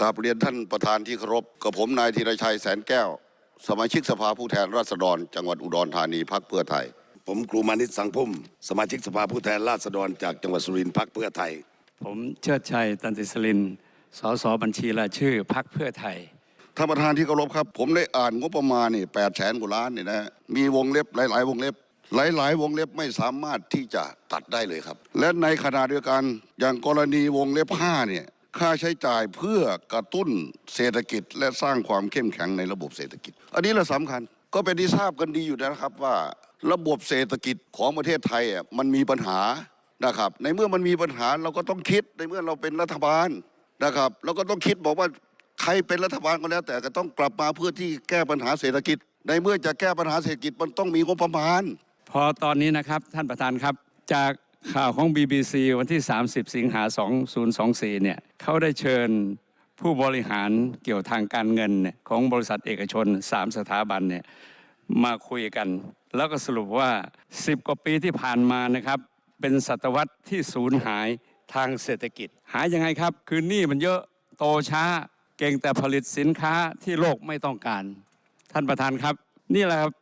กราบเรียนท่านประธานที่เคารพกับผมนายธีรชัยแสนแก้ว สมาชิกสภาผู้แทนราษฎร จังหวัดอุดรธานีพักเพื่อไทย ผมครูมานิตสังพุ่ม สมาชิกสภาผู้แทนราษฎร จากจังหวัดสุรินทร์พักเพื่อไทย ผมเชิดชัยตันติสลินสสบัญชีรายชื่อพักเพื่อไทยท่านประธานที่เคารพครับ ผมได้อ่านงบประมาณนี่แปดแสนกว่าล้านนี่นะมีวงเล็บหลาย ๆ วงเล็บ หลาย ๆ วงเล็บไม่สามารถที่จะตัดได้เลยครับ และในขณะเดียวกันอย่างกรณีวงเล็บห้าเนี่ย ค่าใช้จ่ายเพื่อกระตุ้นเศรษฐกิจ และสร้างความเข้มแข็งในระบบเศรษฐกิจ อันนี้แหละสำคัญ ก็เป็นที่ทราบกันดีอยู่นะครับว่าระบบเศรษฐกิจของประเทศไทยอะมันมีปัญหานะครับ ในเมื่อมันมีปัญหาเราก็ต้องคิดในเมื่อเราเป็นรัฐบาลนะครับเราก็ต้องคิดบอกว่าใครเป็นรัฐบาลก็แล้ว แต่ก็ต้องกลับมาเพื่อที่แก้ปัญหาเศรษฐกิจ ในเมื่อจะแก้ปัญหาเศรษฐกิจมันต้องมีงบประมาณ พอตอนนี้นะครับท่านประธานครับจาก ข่าวของ BBC วันที่ 30 สิงหา 2024 เนี่ยเขาได้เชิญผู้บริหารเกี่ยวทางการเงินของบริษัทเอกชน 3 สถาบันเนี่ยมาคุยกัน แล้วก็สรุปว่า 10 กว่าปีที่ผ่านมานะครับ เป็นศตวรรษที่สูญหายทางเศรษฐกิจ หายยังไงครับ คือหนี้มันเยอะโตช้า เก่งแต่ผลิตสินค้าที่โลกไม่ต้องการ ท่านประธานครับ นี่แหละครับ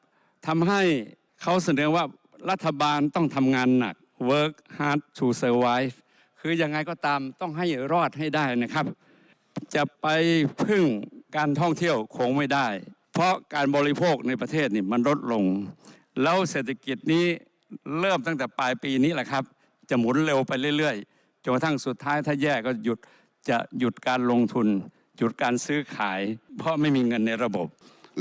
ทำให้เขาเสนอว่ารัฐบาลต้องทำงานหนัก work hard to survive คือยังไงก็ตามต้องให้รอดให้ได้นะครับ จะไปพึ่งการท่องเที่ยวคงไม่ได้ เพราะการบริโภคในประเทศนี่มันลดลง แล้วเศรษฐกิจนี้เริ่มตั้งแต่ปลายปีนี้แหละครับ จะหมุนเร็วไปเรื่อยๆจนกระทั่งสุดท้ายถ้าแย่ก็หยุดจะหยุดการลงทุน หยุดการซื้อขาย เพราะไม่มีเงินในระบบ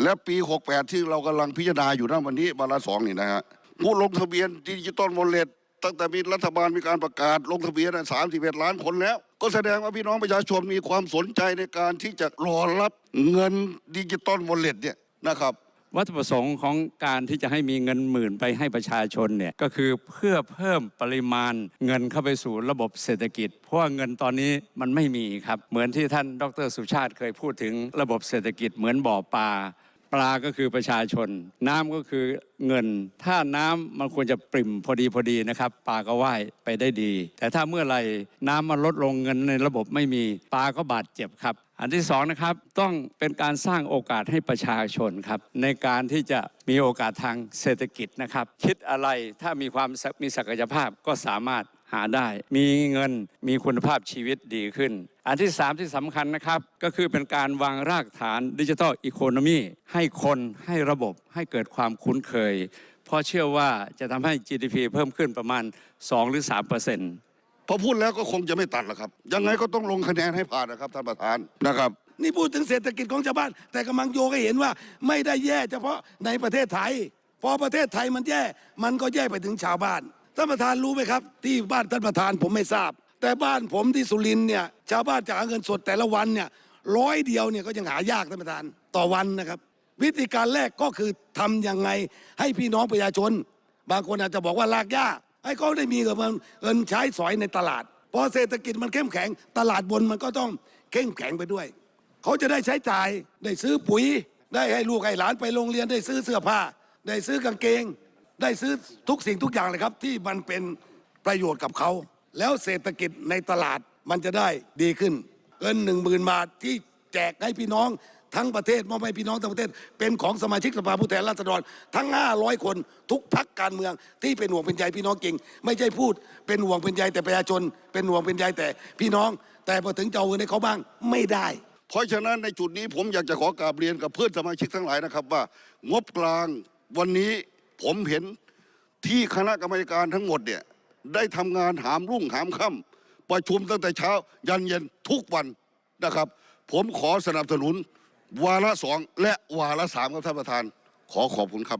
และปี 68 ที่เรากำลังพิจารณาอยู่ณวันนี้วาระสองนี่นะฮะผู้ลงทะเบียนดิจิตอลวอลเล็ต ตั้งแต่มีรัฐบาลมีการประกาศลงทะเบียนสามสิบเอ็ดล้านคนแล้ว ก็แสดงว่าพี่น้องประชาชนมีความสนใจในการที่จะรอรับเงินดิจิตอลวอลเล็ตเนี่ยนะครับวัตถุประสงค์ของการที่จะให้มีเงินหมื่นไปให้ประชาชนเนี่ยก็คือเพื่อเพิ่มปริมาณเงินเข้าไปสู่ระบบเศรษฐกิจ เพราะว่าเงินตอนนี้มันไม่มีครับ เหมือนที่ท่านดรสุชาติเคยพูดถึงระบบเศรษฐกิจเหมือนบ่อปลา ปลาก็คือประชาชน น้ำก็คือเงิน ถ้าน้ำมันควรจะปริ่มพอดีพอดีนะครับ ปลาก็ว่ายไปได้ดี แต่ถ้าเมื่อไหร่น้ำมันลดลงเงินในระบบไม่มีปลาก็บาดเจ็บครับ อันที่สองนะครับต้องเป็นการสร้างโอกาสให้ประชาชนครับ ในการที่จะมีโอกาสทางเศรษฐกิจนะครับ คิดอะไรถ้ามีความมีศักยภาพก็สามารถ หาได้ มีเงินมีคุณภาพชีวิตดีขึ้น อันที่สามที่สำคัญนะครับ ก็คือเป็นการวางรากฐานดิจิทัลอีโคโนมีให้คนให้ระบบให้เกิดความคุ้นเคย เพราะเชื่อว่าจะทำให้ GDP เพิ่มขึ้นประมาณ 2 หรือ3เปอร์เซ็นต์พอพูดแล้วก็คงจะไม่ตัดหรอกครับ ยังไงก็ต้องลงคะแนนให้ผ่านนะครับท่านประธานนะครับนี่พูดถึงเศรษฐกิจของชาวบ้าน แต่กำลังโยงให้เห็นว่าไม่ได้แย่เฉพาะในประเทศไทย พอประเทศไทยมันแย่ มันก็แย่ไปถึงชาวบ้าน ท่านประธานรู้ไหมครับ ที่บ้านท่านประธานผมไม่ทราบ แต่บ้านผมที่สุรินเนี่ยชาวบ้านจะหาเงินสดแต่ละวันเนี่ยร้อยเดียวเนี่ยก็ยังหายากท่านประธานต่อวันนะครับ วิธีการแรกก็คือทำยังไงให้พี่น้องประชาชน บางคนอาจจะบอกว่าลากย่าให้เขาได้มีเงินเงินใช้สอยในตลาดพอเศรษฐกิจมันเข้มแข็ง ตลาดบนมันก็ต้องเข้มแข็งไปด้วย เขาจะได้ใช้จ่ายได้ซื้อปุ๋ย ได้ให้ลูกให้หลานไปโรงเรียนได้ซื้อเสื้อผ้า ได้ซื้อกางเกง ได้ซื้อทุกสิ่งทุกอย่างเลยครับ ที่มันเป็นประโยชน์กับเขา แล้วเศรษฐกิจในตลาดมันจะได้ดีขึ้น เงินหนึ่งหมื่นบาทที่แจกให้พี่น้องทั้งประเทศมอบให้พี่น้องทั้งประเทศ เป็นของสมาชิกสภาผู้แทนราษฎรทั้ง 500 คนทุกพักการเมืองที่เป็นห่วงเป็นใยพี่น้องจริง ไม่ใช่พูดเป็นห่วงเป็นใยแต่ประชาชน เป็นห่วงเป็นใยแต่พี่น้อง แต่พอถึงจะเอาเงินให้เขาบ้างไม่ได้ เพราะฉะนั้นในจุดนี้ผมอยากจะขอกราบเรียนกับเพื่อนสมาชิกทั้งหลายนะครับว่า งบกลางวันนี้ ผมเห็นที่คณะกรรมการทั้งหมดเนี่ยได้ทำงานหามรุ่งหามค่ำประชุมตั้งแต่เช้า ยันเย็นทุกวันนะครับ ผมขอสนับสนุน วาระสองและวาระสามครับท่านประธาน ขอขอบคุณครับ